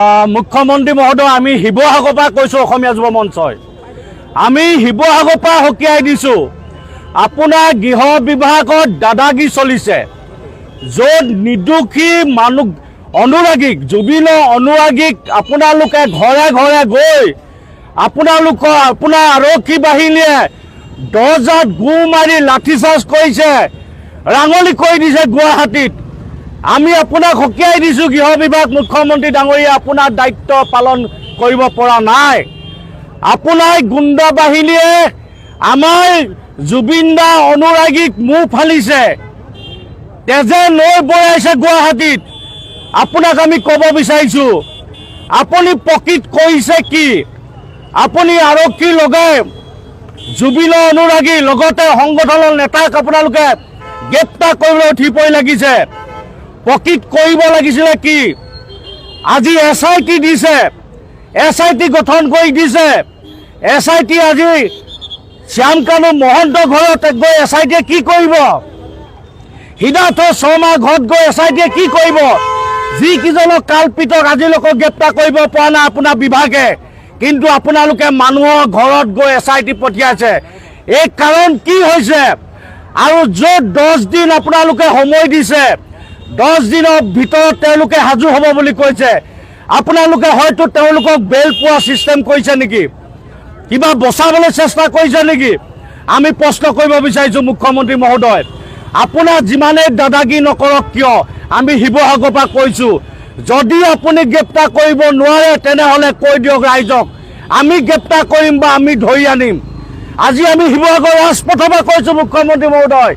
মুখ্যমন্ত্ৰী মহোদয়, আমি শিৱসাগৰৰ পৰা কৈছোঁ অসমীয়া যুৱ আমি শিৱসাগৰৰ পৰা সকীয়াই দিছোঁ, আপোনাৰ গৃহ বিভাগত দাদাগিৰি চলিছে, য'ত নিৰ্দোষী মানুহ, অনুৰাগীক জুবিনৰ অনুৰাগীক আপোনালোকে ঘৰে ঘৰে গৈ আপোনালোকৰ, আপোনাৰ আৰক্ষী বাহিনীয়ে দৰ্জাত গু মাৰি লাঠিচাৰ্জ কৰিছে, ৰাঙলী কৰি দিছে গুৱাহাটীত। আমি আপোনাক সকীয়াই দিছোঁ গৃহ বিভাগ মুখ্যমন্ত্ৰী ডাঙৰীয়া, আপোনাৰ দায়িত্ব পালন কৰিব পৰা নাই। আপোনাৰ গুণ্ডা বাহিনীয়ে আমাৰ জুবিন দা অনুৰাগীক মুখ ফালিছে। তেজে নৈ বৈয়াইছে গুৱাহাটীত। আপোনাক আমি ক'ব বিচাৰিছোঁ, আপুনি প্ৰকৃত কৰিছে কি? আপুনি আৰক্ষী লগাই জুবিনৰ অনুৰাগী, লগতে সংগঠনৰ নেতাক আপোনালোকে গ্ৰেপ্তাৰ কৰিবলৈ উঠি পৰি লাগিছে। প্ৰকৃত কৰিব লাগিছিলে কি? আজি এছ আই টি দিছে। এছ আই টি গঠন কৰি দিছে। এছ আই টি আজি শ্যামকানু মহন্ত ঘৰত গৈ এছ আই টিয়ে কি কৰিব? সিদ্ধাৰ্থ শৰ্মাৰ ঘৰত গৈ এছ আই টিয়ে কি কৰিব? যিকেইজনক কাল্পিতক আজিলৈকে গ্ৰেপ্তাৰ কৰিব পৰা নাই আপোনাৰ বিভাগে। কিন্তু আপোনালোকে মানুহৰ ঘৰত গৈ এছ আই টি পঠিয়াইছে। এই কাৰণ কি হৈছে? আৰু য'ত দহ দিন আপোনালোকে সময় দিছে দহ দিনৰ ভিতৰত তেওঁলোকে সাজু হ'ব বুলি কৈছে। আপোনালোকে হয়তো তেওঁলোকক বেল পোৱা ছিষ্টেম কৰিছে নেকি? কিবা বচাবলৈ চেষ্টা কৰিছে নেকি? আমি প্ৰশ্ন কৰিব বিচাৰিছোঁ মুখ্যমন্ত্ৰী মহোদয়। আপোনাৰ যিমানেই দাদাগিৰি নকৰক কিয়, আমি শিৱসাগৰৰ পৰা কৈছোঁ। যদি আপুনি গ্ৰেপ্তাৰ কৰিব নোৱাৰে, তেনেহ'লে কৈ দিয়ক ৰাইজক। আমি গ্ৰেপ্তাৰ কৰিম বা আমি ধৰি আনিম। আজি আমি শিৱসাগৰ ৰাজপথৰ পৰা কৈছোঁ মুখ্যমন্ত্ৰী মহোদয়।